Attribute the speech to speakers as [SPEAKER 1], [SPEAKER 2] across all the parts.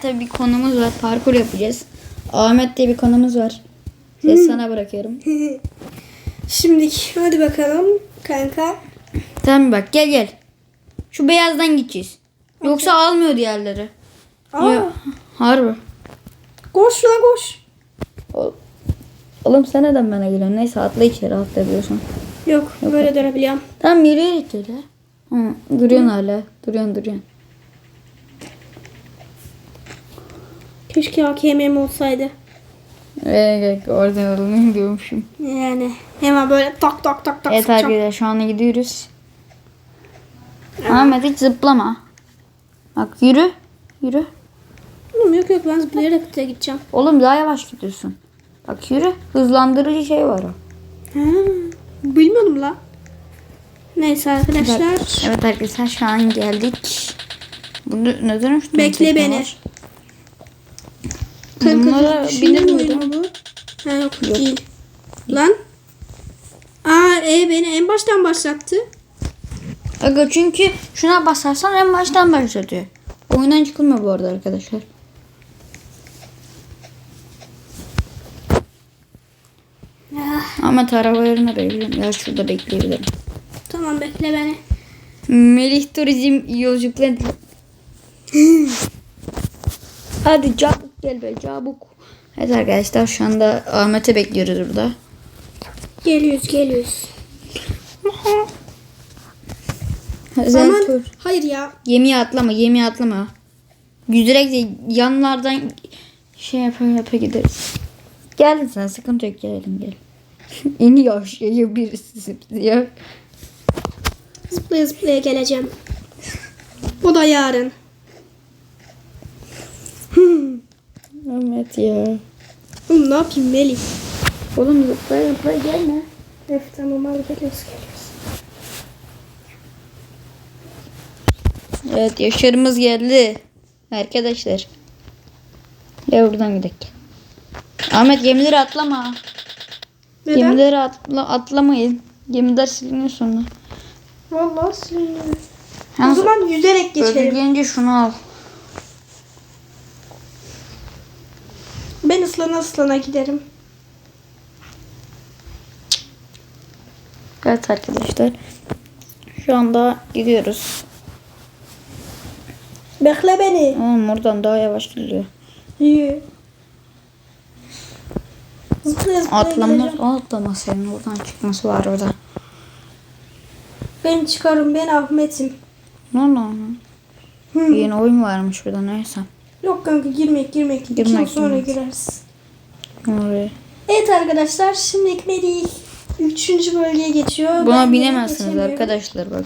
[SPEAKER 1] tabii bir konumuz var. Parkur yapacağız. Ahmet diye bir konumuz var. Ses sana bırakıyorum.
[SPEAKER 2] Şimdi hadi bakalım kanka.
[SPEAKER 1] Tamam bak gel gel. Şu beyazdan gideceğiz. Yoksa almıyor diğerleri.
[SPEAKER 2] Aa,
[SPEAKER 1] Ya, harbi.
[SPEAKER 2] koş la koş.
[SPEAKER 1] Ol- Oğlum sen neden bana geliyorsun? Neyse atla içeri atlayabiliyorsun.
[SPEAKER 2] Yok, böyle dönebiliyorum.
[SPEAKER 1] Tamam gel ya. Hı, duruyorsun hala. Duruyorsun duruyorsun.
[SPEAKER 2] Keşke AKM'm olsaydı.
[SPEAKER 1] Ee, orada olmayı diyormuşum.
[SPEAKER 2] Yani hemen böyle tak tak tak tak
[SPEAKER 1] Evet
[SPEAKER 2] sıkacağım.
[SPEAKER 1] arkadaşlar şu anda gidiyoruz. Ahmet hiç zıplama. Bak yürü. Yürü.
[SPEAKER 2] Oğlum yok yok ben zıplayarak da gideceğim.
[SPEAKER 1] Oğlum daha yavaş gidiyorsun. Bak yürü. Hızlandırıcı şey var o.
[SPEAKER 2] Ha, bilmiyordum la. Neyse arkadaşlar.
[SPEAKER 1] Evet arkadaşlar şu an geldik. Bunu neden
[SPEAKER 2] Bekle beni.
[SPEAKER 1] var?
[SPEAKER 2] Kanka,
[SPEAKER 1] Bunlara
[SPEAKER 2] düşündüğüm
[SPEAKER 1] binir
[SPEAKER 2] mu bu? Ha yok, değil. Lan. Aa e beni en baştan başlattı.
[SPEAKER 1] Aga çünkü şuna basarsan en baştan başlatıyor. Oyundan çıkılmıyor bu arada arkadaşlar.
[SPEAKER 2] Ah,
[SPEAKER 1] Ahmet araba yerine arayabilirim. Ya şurada bekleyebilirim.
[SPEAKER 2] tamam bekle beni.
[SPEAKER 1] Melih Turizm yolculukları. Hadi çabuk gel be çabuk. Evet arkadaşlar şu anda Ahmet'i bekliyoruz burada.
[SPEAKER 2] Geliyoruz geliyoruz.
[SPEAKER 1] Sen
[SPEAKER 2] Aman
[SPEAKER 1] tur.
[SPEAKER 2] hayır ya.
[SPEAKER 1] Gemiye atlama gemiye atlama. Yüzerek de yanlardan şey yapa yapa gideriz. Geldin sen sıkıntı yok gelelim gel. İniyor aşağıya birisi zıplıyor.
[SPEAKER 2] Zıplaya zıplaya geleceğim. O da yarın. Hmm.
[SPEAKER 1] Ahmet ya.
[SPEAKER 2] Oğlum ne yapayım Melih?
[SPEAKER 1] Oğlum zıplaya zıplaya gelme.
[SPEAKER 2] Evet tamam abi geliyoruz geliyoruz.
[SPEAKER 1] Evet yaşarımız geldi. Arkadaşlar. Ya buradan gidelim. Ahmet gemileri atlama.
[SPEAKER 2] Neden?
[SPEAKER 1] Gemileri atla, atlamayın. Gemiler siliniyor sonra.
[SPEAKER 2] Vallahi siliniyor. O zaman yüzerek
[SPEAKER 1] öyle
[SPEAKER 2] geçelim.
[SPEAKER 1] gelince şunu al.
[SPEAKER 2] Ben ıslana ıslana giderim.
[SPEAKER 1] Evet arkadaşlar. Şu anda gidiyoruz.
[SPEAKER 2] Bekle beni.
[SPEAKER 1] Oğlum oradan daha yavaş gidiyor.
[SPEAKER 2] İyi. Zıplaya zıplaya
[SPEAKER 1] Atlamaz, o atlamaz senin oradan çıkması var orada.
[SPEAKER 2] Ben çıkarım ben Ahmet'im.
[SPEAKER 1] Ne oldu?
[SPEAKER 2] Hı.
[SPEAKER 1] Yeni oyun varmış burada neyse.
[SPEAKER 2] Yok kanka girmek girmek. İki yıl
[SPEAKER 1] Girmek,
[SPEAKER 2] sonra
[SPEAKER 1] girmek.
[SPEAKER 2] gireriz.
[SPEAKER 1] Oraya.
[SPEAKER 2] Evet arkadaşlar şimdi Melih üçüncü bölgeye geçiyor.
[SPEAKER 1] Buna
[SPEAKER 2] Ben
[SPEAKER 1] binemezsiniz arkadaşlar bak.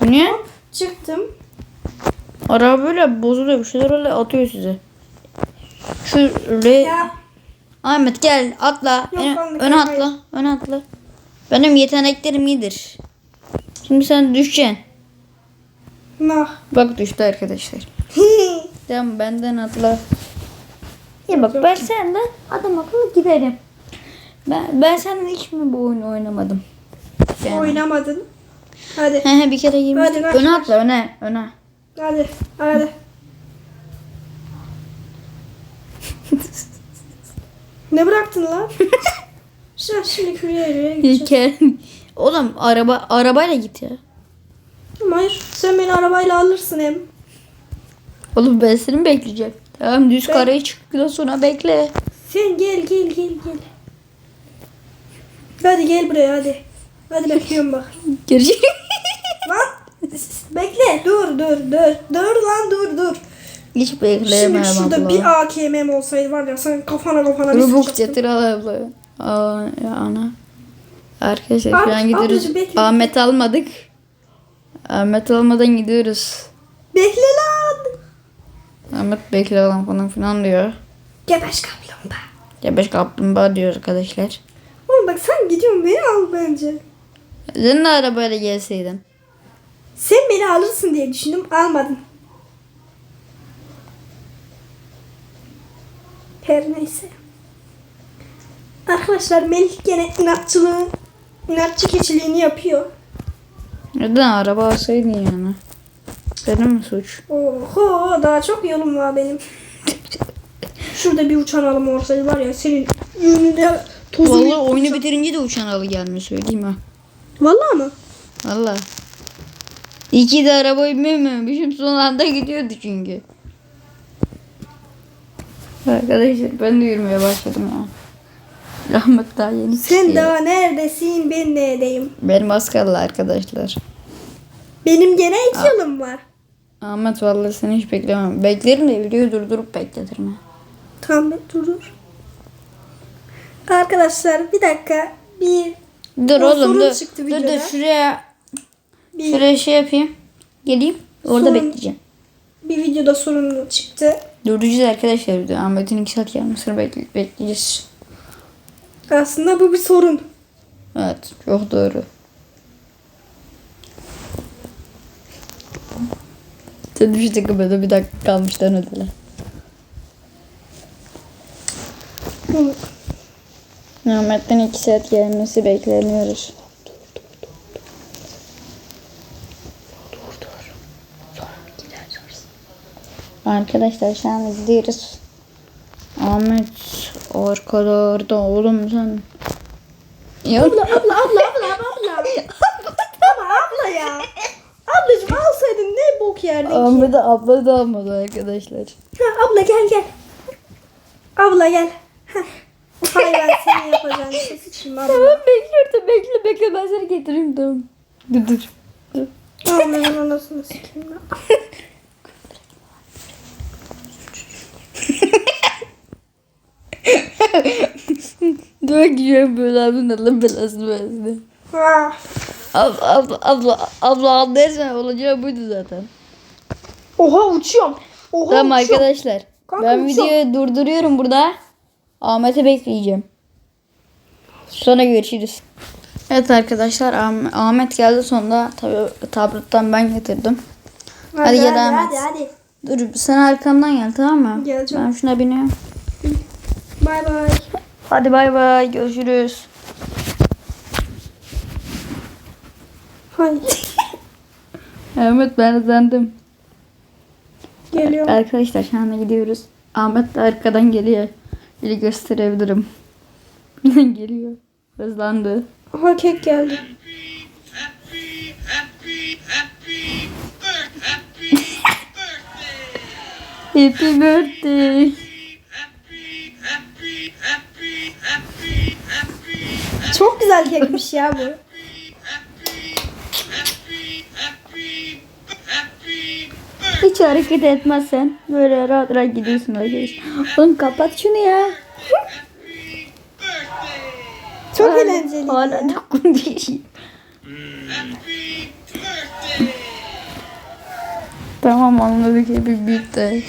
[SPEAKER 1] Bu ne?
[SPEAKER 2] Çıktım.
[SPEAKER 1] Araba böyle bozuluyor bir şeyler öyle atıyor size. Şöyle
[SPEAKER 2] Ya
[SPEAKER 1] Ahmet gel atla.
[SPEAKER 2] Yok,
[SPEAKER 1] Öne, öne atla. Öne atla. Benim yeteneklerim iyidir. Şimdi sen düşeceksin.
[SPEAKER 2] nah.
[SPEAKER 1] Bak düştü arkadaşlar. Tamam benden atla. Ya bak ben senden adam akıllı giderim. Ben, ben seninle hiç mi bu oyunu oynamadım? Yani.
[SPEAKER 2] Oynamadın. Hadi.
[SPEAKER 1] He he bir kere girmiştik.
[SPEAKER 2] Hadi,
[SPEAKER 1] Öne atla öne öne.
[SPEAKER 2] Hadi. Hadi. ne bıraktın lan? Sen şimdi şuraya yürüye gideceğiz.
[SPEAKER 1] İlker. Oğlum araba arabayla git ya.
[SPEAKER 2] Hayır. Sen beni arabayla alırsın hem.
[SPEAKER 1] Oğlum ben seni mi bekleyeceğim? Tamam düz
[SPEAKER 2] Ben-
[SPEAKER 1] karaya çıktıktan sonra bekle.
[SPEAKER 2] Sen gel gel gel gel. Hadi gel buraya hadi. Hadi bekliyorum bak.
[SPEAKER 1] Gerçek.
[SPEAKER 2] Lan bekle dur dur dur. Dur lan dur dur.
[SPEAKER 1] Hiç bekleyemem
[SPEAKER 2] Şimdi şurada
[SPEAKER 1] abla.
[SPEAKER 2] bir AKM'm olsaydı var ya sen kafana kafana bir
[SPEAKER 1] Rubuk getir al abla. Aa, ya ana. Arkadaşlar
[SPEAKER 2] Abi,
[SPEAKER 1] şu an gidiyoruz.
[SPEAKER 2] ablacığım.
[SPEAKER 1] Ahmet almadık. Ahmet almadan gidiyoruz.
[SPEAKER 2] Bekle.
[SPEAKER 1] Ahmet bekle falan falan filan diyor.
[SPEAKER 2] Gebeş kaplumbağa.
[SPEAKER 1] Ya beş kaplumbağa diyor arkadaşlar.
[SPEAKER 2] Oğlum bak sen gidiyorsun beni al bence.
[SPEAKER 1] Sen de arabayla gelseydin.
[SPEAKER 2] Sen beni alırsın diye düşündüm almadın. Her neyse. Arkadaşlar Melih gene inatçılığı, inatçı keçiliğini yapıyor.
[SPEAKER 1] Neden araba alsaydın yani? Benim mi suç?
[SPEAKER 2] Oho daha çok yolum var benim. Şurada bir uçan alım olsaydı var ya senin önünde tozunu...
[SPEAKER 1] Vallahi oyunu bitirince de uçan alı gelmiyor söyleyeyim ha.
[SPEAKER 2] Vallahi mı?
[SPEAKER 1] Valla. İki de arabayı binmemişim son anda gidiyordu çünkü. Arkadaşlar ben de yürümeye başladım ya. Rahmet daha yeni
[SPEAKER 2] Sen
[SPEAKER 1] çıkıyor.
[SPEAKER 2] daha neredesin ben neredeyim?
[SPEAKER 1] Benim az kaldı arkadaşlar.
[SPEAKER 2] Benim gene iki yılım var.
[SPEAKER 1] Ahmet vallahi seni hiç beklemem. Beklerim de videoyu durdurup bekletirim.
[SPEAKER 2] Tamam dur dur. Arkadaşlar bir dakika. Bir,
[SPEAKER 1] Dur
[SPEAKER 2] O
[SPEAKER 1] oğlum dur.
[SPEAKER 2] çıktı
[SPEAKER 1] Dur dur şuraya
[SPEAKER 2] bir,
[SPEAKER 1] şuraya şey yapayım. Geleyim. Orada
[SPEAKER 2] Sorun-
[SPEAKER 1] bekleyeceğim.
[SPEAKER 2] bir videoda sorun çıktı.
[SPEAKER 1] Durduracağız arkadaşlar video. Ahmet'in iki saat gelmesini bekle- bekleyeceğiz.
[SPEAKER 2] Aslında bu bir sorun.
[SPEAKER 1] Evet çok doğru. Sen bir dakika bir dakika kalmış dönediler. Ahmet'ten iki saat gelmesi bekleniyoruz. Arkadaşlar şu an gidiyoruz. Ahmet arkalarda oğlum sen. Ya
[SPEAKER 2] Abla abla abla abla abla. Ama abla ya. Ablacığım alsaydın ne bok yerdin ki?
[SPEAKER 1] Ahmet'e abla da almadı arkadaşlar.
[SPEAKER 2] Ha, abla gel gel. Abla gel. Heh. Hay ben seni yapacağım. Ses için abla.
[SPEAKER 1] Tamam bekliyorum bekle bekle ben seni getireyim tamam. Dur dur. dur.
[SPEAKER 2] Ablanın anasını sikeyim ben.
[SPEAKER 1] Dur gidiyorum böyle abinin Allah belasını versin. Abla abla abla abla anlayırsan olacağı buydu zaten.
[SPEAKER 2] Oha uçuyorum. Oha
[SPEAKER 1] Tamam
[SPEAKER 2] uçuyorum.
[SPEAKER 1] arkadaşlar.
[SPEAKER 2] Kanka,
[SPEAKER 1] ben
[SPEAKER 2] uçuyorum.
[SPEAKER 1] videoyu durduruyorum burada. Ahmet'i bekleyeceğim. Sonra görüşürüz. Evet arkadaşlar Ah- Ahmet geldi sonunda tabii tabletten ben getirdim. Hadi gel
[SPEAKER 2] hadi,
[SPEAKER 1] Ahmet.
[SPEAKER 2] hadi hadi.
[SPEAKER 1] Dur sen arkamdan gel tamam mı?
[SPEAKER 2] Geleceğim.
[SPEAKER 1] Ben şuna biniyorum.
[SPEAKER 2] Bay bay.
[SPEAKER 1] Hadi bay bay görüşürüz. Ahmet ben hızlandım.
[SPEAKER 2] Geliyorum.
[SPEAKER 1] Arkadaşlar şu anda gidiyoruz. Ahmet de arkadan geliyor. Biri gösterebilirim. geliyor. Hızlandı.
[SPEAKER 2] Aha kek geldi.
[SPEAKER 3] Happy, birthday,
[SPEAKER 2] Çok güzel kekmiş ya bu.
[SPEAKER 1] Hiç hareket etmezsen böyle rahat rahat gidiyorsun arkadaşlar. Oğlum kapat şunu ya.
[SPEAKER 2] Çok
[SPEAKER 1] Hala-
[SPEAKER 2] eğlenceli.
[SPEAKER 1] Hala.
[SPEAKER 3] Happy birthday,
[SPEAKER 1] tamam anladık happy birthday.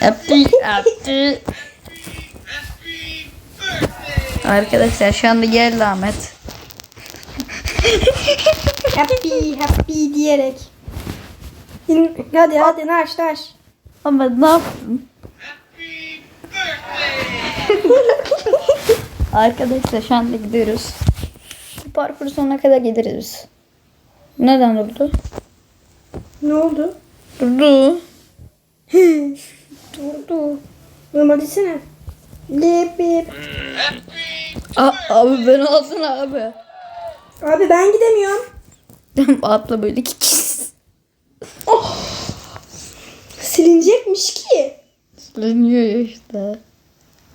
[SPEAKER 1] Happy happy. Arkadaşlar şu anda geldi Ahmet.
[SPEAKER 2] Happy happy diyerek. İn- Hadi hadi naş naş.
[SPEAKER 1] Ahmet ne yaptın? Arkadaşlar şu anda gidiyoruz. Bu parkur sonuna kadar gideriz biz. Neden durdu?
[SPEAKER 2] Ne oldu?
[SPEAKER 1] Durdu.
[SPEAKER 2] Durdu. Normal desene. Bip bip.
[SPEAKER 1] Abi ben alsana abi.
[SPEAKER 2] Abi ben gidemiyorum.
[SPEAKER 1] Atla böyle ki.
[SPEAKER 2] Silinecekmiş ki.
[SPEAKER 1] Siliniyor ya işte.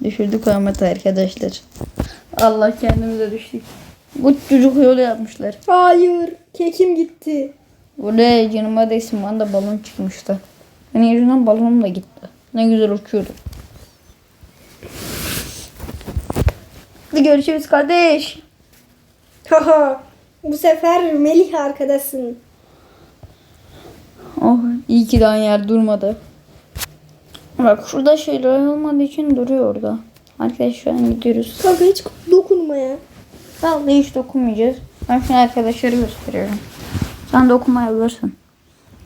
[SPEAKER 1] Düşürdük Ahmet arkadaşlar. Allah kendimize düştük. Bu çocuk yolu yapmışlar.
[SPEAKER 2] Hayır. Kekim gitti.
[SPEAKER 1] Buraya canıma değsin bana da balon çıkmıştı. Benim yüzümden balonum da gitti. Ne güzel uçuyordu. Hadi görüşürüz kardeş.
[SPEAKER 2] Haha. Bu sefer Melih arkadasın.
[SPEAKER 1] Oh iyi ki yer durmadı. Bak şurada şeyler olmadığı için duruyor orada. Arkadaşlar şu an gidiyoruz.
[SPEAKER 2] Kanka hiç dokunma ya.
[SPEAKER 1] Vallahi hiç dokunmayacağız. Ben şimdi arkadaşları gösteriyorum. Sen dokunmayabilirsin.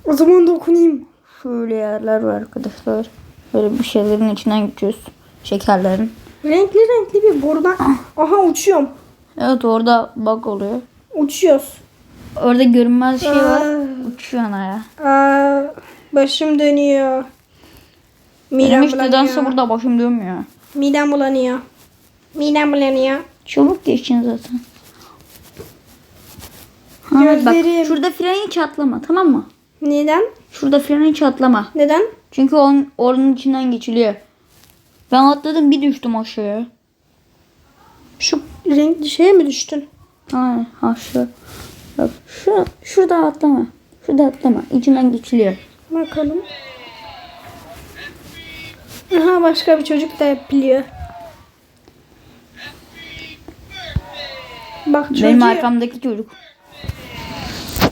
[SPEAKER 2] O zaman dokunayım.
[SPEAKER 1] Şöyle yerler var arkadaşlar. Böyle bir şeylerin içinden geçiyoruz. Şekerlerin.
[SPEAKER 2] Renkli renkli bir borudan. Aha uçuyorum.
[SPEAKER 1] Evet orada bug oluyor.
[SPEAKER 2] Uçuyoruz.
[SPEAKER 1] Orada görünmez şey var.
[SPEAKER 2] Aa.
[SPEAKER 1] Uçuyor ana ya.
[SPEAKER 2] Aa, başım dönüyor. Midem
[SPEAKER 1] Benim hiç nedense
[SPEAKER 2] bulanıyor.
[SPEAKER 1] burada başım dönmüyor.
[SPEAKER 2] Midem bulanıyor. Midem bulanıyor.
[SPEAKER 1] Çabuk geçin zaten. Ha, bak
[SPEAKER 2] Gözlerim.
[SPEAKER 1] şurada freni hiç atlama tamam mı?
[SPEAKER 2] Neden?
[SPEAKER 1] Şurada freni hiç atlama.
[SPEAKER 2] Neden?
[SPEAKER 1] Çünkü onun, onun içinden geçiliyor. Ben atladım bir düştüm aşağıya.
[SPEAKER 2] Şu renkli şeye mi düştün?
[SPEAKER 1] Ha, ha şu. Bak şu, şurada atlama. Şurada atlama. İçinden geçiliyor.
[SPEAKER 2] Bakalım. Aha başka bir çocuk da yapıyor. Bak çocuğu.
[SPEAKER 1] Benim arkamdaki çocuk.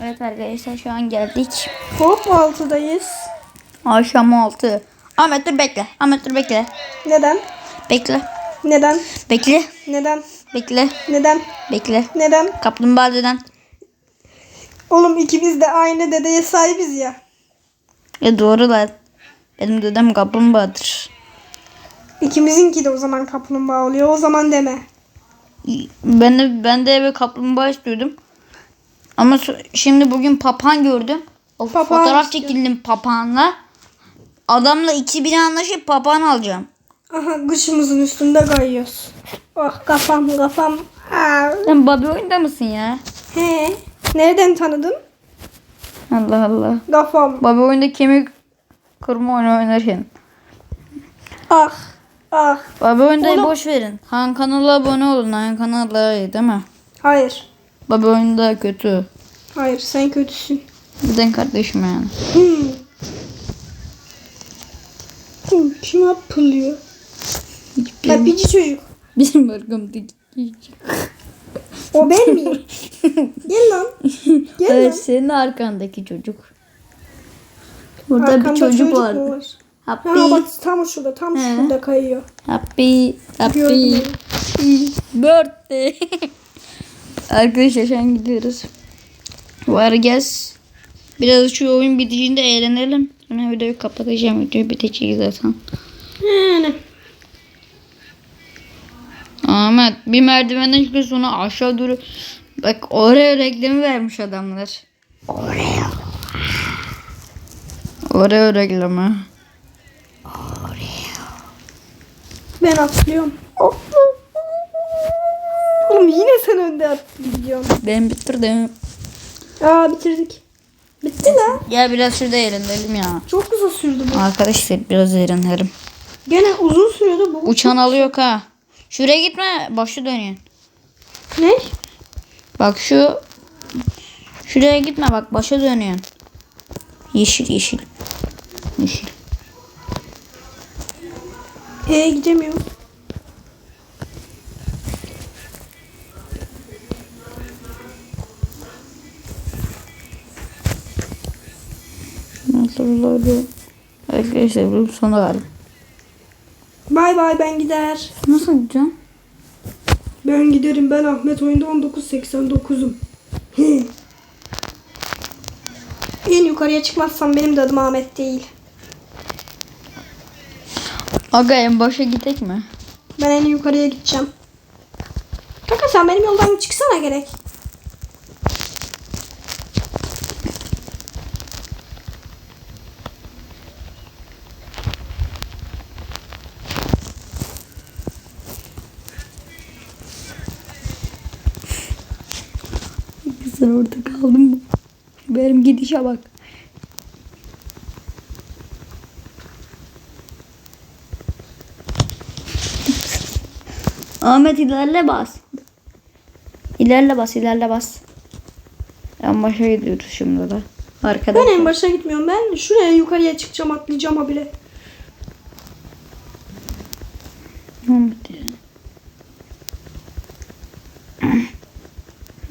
[SPEAKER 1] Evet arkadaşlar şu an geldik.
[SPEAKER 2] Hop altıdayız.
[SPEAKER 1] Akşam 6. Ahmet dur bekle. Ahmet dur bekle.
[SPEAKER 2] Neden?
[SPEAKER 1] Bekle.
[SPEAKER 2] Neden?
[SPEAKER 1] Bekle.
[SPEAKER 2] Neden?
[SPEAKER 1] Bekle.
[SPEAKER 2] Neden?
[SPEAKER 1] Bekle.
[SPEAKER 2] Neden?
[SPEAKER 1] Kaplumbağa deden.
[SPEAKER 2] Oğlum ikimiz de aynı dedeye sahibiz ya.
[SPEAKER 1] E doğru lan. Benim dedem kaplumbağadır.
[SPEAKER 2] İkimizinki de o zaman kaplumbağa oluyor. O zaman deme.
[SPEAKER 1] Ben de, ben de eve kaplumbağa istiyordum. Ama şimdi bugün papağan gördüm. O
[SPEAKER 2] Papağan
[SPEAKER 1] fotoğraf
[SPEAKER 2] işte.
[SPEAKER 1] çekildim papağanla. Adamla 2000 anlaşıp papağan alacağım.
[SPEAKER 2] Aha kışımızın üstünde kayıyoruz. Oh kafam kafam. Aa.
[SPEAKER 1] Sen babi oyunda mısın ya?
[SPEAKER 2] He. Nereden tanıdın?
[SPEAKER 1] Allah Allah.
[SPEAKER 2] Kafam.
[SPEAKER 1] Babi oyunda kemik kırma oyunu oynarken.
[SPEAKER 2] Ah. Ah.
[SPEAKER 1] Babi oyunda
[SPEAKER 2] Oğlum.
[SPEAKER 1] boş verin. Han kanala abone olun. Han kanala iyi değil mi?
[SPEAKER 2] Hayır.
[SPEAKER 1] Babi oyunda kötü.
[SPEAKER 2] Hayır sen kötüsün.
[SPEAKER 1] Neden kardeşim yani?
[SPEAKER 2] Hmm. Hmm, Kim yapılıyor? Ha bici çocuk.
[SPEAKER 1] Bizim arkamdaki çocuk.
[SPEAKER 2] O ben miyim? Gel lan. Gel
[SPEAKER 1] Evet
[SPEAKER 2] lan.
[SPEAKER 1] senin arkandaki çocuk. Burada
[SPEAKER 2] Arkamda
[SPEAKER 1] bir çocuk,
[SPEAKER 2] mu
[SPEAKER 1] vardı.
[SPEAKER 2] var?
[SPEAKER 1] Happy,
[SPEAKER 2] Ha bak tam şurada tam
[SPEAKER 1] He.
[SPEAKER 2] şurada kayıyor.
[SPEAKER 1] happy, happy,
[SPEAKER 2] Gördüm
[SPEAKER 1] birthday. Arkadaşlar şu an gidiyoruz. Var gez. Biraz şu oyun bitişinde eğlenelim. Sonra videoyu kapatacağım. Video bitecek zaten.
[SPEAKER 2] Yani.
[SPEAKER 1] Ahmet bir merdivenden çıkıyor sonra aşağı doğru. Bak oraya reklamı vermiş adamlar. Oraya. Oraya reklamı.
[SPEAKER 2] Ben atlıyorum. Oğlum yine sen önde at gidiyorsun.
[SPEAKER 1] Ben bitirdim.
[SPEAKER 2] Aa bitirdik. Bitti lan.
[SPEAKER 1] Ya biraz şurada eğlenelim ya.
[SPEAKER 2] Çok kısa sürdü bu.
[SPEAKER 1] Arkadaşlar biraz eğlenelim.
[SPEAKER 2] Gene uzun sürüyordu bu.
[SPEAKER 1] Uçan alıyor ha. Şuraya gitme. Başı dönüyorsun.
[SPEAKER 2] Ne?
[SPEAKER 1] Bak şu. Şuraya gitme bak başa dönüyorsun. Yeşil yeşil. Yeşil.
[SPEAKER 2] Ee gidemiyorum.
[SPEAKER 1] Nasıl oluyor? Arkadaşlar bu sona galiba.
[SPEAKER 2] Bay bay ben gider.
[SPEAKER 1] Nasıl gideceğim?
[SPEAKER 2] Ben giderim ben Ahmet oyunda 1989'um. He. en yukarıya çıkmazsam benim de adım Ahmet değil.
[SPEAKER 1] Aga en başa gidek mi?
[SPEAKER 2] Ben en yukarıya gideceğim. Kanka sen benim yoldan çıksana gerek.
[SPEAKER 1] Sen orada kaldın mı? Benim gidişe bak. Ahmet ilerle bas. İlerle bas, ilerle bas. En başa gidiyoruz şimdi de. Arkada.
[SPEAKER 2] Ben en başa gitmiyorum. Ben şuraya yukarıya çıkacağım atlayacağım habire.
[SPEAKER 1] Ahmet ya.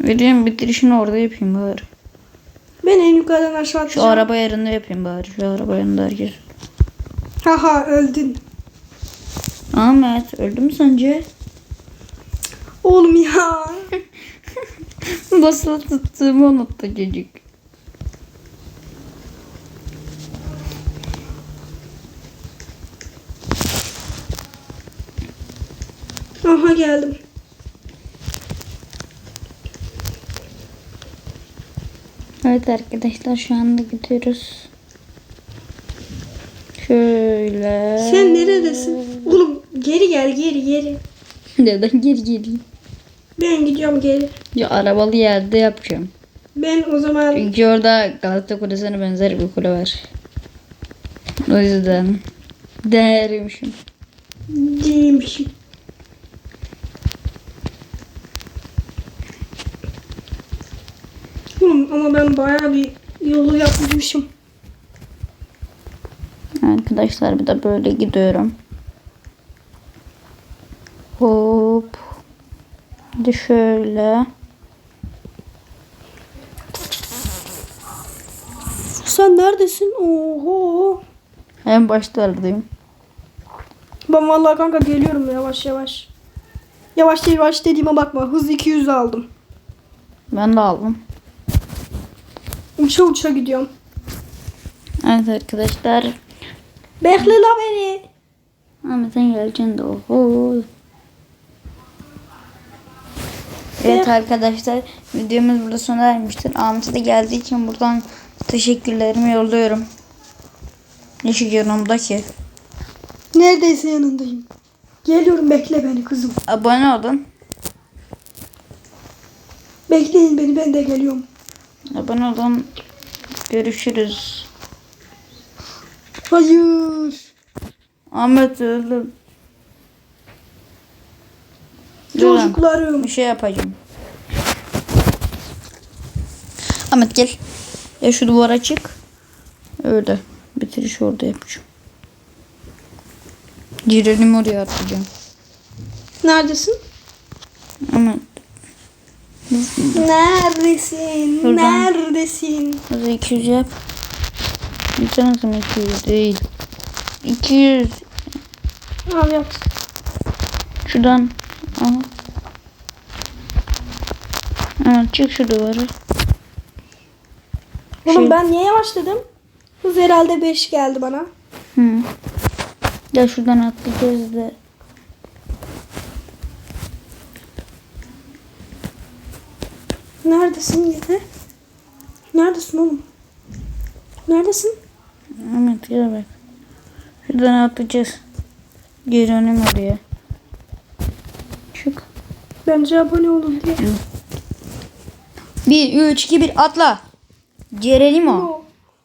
[SPEAKER 1] Vereyim bitirişini orada yapayım bari.
[SPEAKER 2] Ben en yukarıdan aşağı
[SPEAKER 1] Şu
[SPEAKER 2] atlayacağım.
[SPEAKER 1] araba yerinde yapayım bari. Şu araba yerinde herkes.
[SPEAKER 2] Haha öldün.
[SPEAKER 1] Ahmet öldü mü sence?
[SPEAKER 2] Oğlum ya.
[SPEAKER 1] Basılı tuttuğumu unuttu çocuk.
[SPEAKER 2] Aha geldim.
[SPEAKER 1] Evet arkadaşlar şu anda gidiyoruz. Şöyle.
[SPEAKER 2] Sen neredesin? Oğlum geri gel geri geri.
[SPEAKER 1] Neden geri geleyim?
[SPEAKER 2] Ben gidiyorum geri.
[SPEAKER 1] Ya arabalı yerde yapacağım.
[SPEAKER 2] Ben o zaman
[SPEAKER 1] Çünkü orada Galata Kulesi'ne benzer bir kule var. O yüzden değermişim.
[SPEAKER 2] değilmişim. Ama ben bayağı bir yolu yapmışım.
[SPEAKER 1] Arkadaşlar bir de böyle gidiyorum. Hop. De şöyle.
[SPEAKER 2] Sen neredesin? Oho.
[SPEAKER 1] En başlardayım.
[SPEAKER 2] Ben vallahi kanka geliyorum yavaş yavaş. Yavaş yavaş dediğime bakma. Hız 200 aldım.
[SPEAKER 1] Ben de aldım.
[SPEAKER 2] Uça uça gidiyorum.
[SPEAKER 1] Evet arkadaşlar.
[SPEAKER 2] Bekle la beni.
[SPEAKER 1] Ahmet'in geleceksin de oho. Evet arkadaşlar videomuz burada sona ermiştir. Ahmet'e de geldiği için buradan teşekkürlerimi yolluyorum. Yeşil yanımdaki.
[SPEAKER 2] Neredeyse yanındayım. Geliyorum bekle beni kızım.
[SPEAKER 1] Abone olun.
[SPEAKER 2] Bekleyin beni ben de geliyorum.
[SPEAKER 1] Abone olun. Görüşürüz.
[SPEAKER 2] Hayır.
[SPEAKER 1] Ahmet öldüm.
[SPEAKER 2] Çocuklarım.
[SPEAKER 1] Bir şey yapacağım. Ahmet gel. Ya şu duvara çık. Öyle. Bitiriş orada yapacağım. Cirelim oraya atacağım.
[SPEAKER 2] Neredesin?
[SPEAKER 1] Ahmet.
[SPEAKER 2] Neredesin?
[SPEAKER 1] Şuradan.
[SPEAKER 2] Neredesin?
[SPEAKER 1] Hadi 200 yap. Mi 200 değil. 200.
[SPEAKER 2] Al yap.
[SPEAKER 1] Şuradan. Al. Evet, çık şu duvarı.
[SPEAKER 2] Oğlum
[SPEAKER 1] Şey-
[SPEAKER 2] ben niye yavaşladım? Hız herhalde 5 geldi bana.
[SPEAKER 1] Hı. Ya şuradan atlayacağız da.
[SPEAKER 2] Neredesin yine? Neredesin oğlum? Neredesin?
[SPEAKER 1] Ahmet gel bak. Şuradan atlayacağız. Geri önüm oraya. Çık.
[SPEAKER 2] Bence abone olun diye.
[SPEAKER 1] 1, 3, 2, 1 atla. Gerelim o.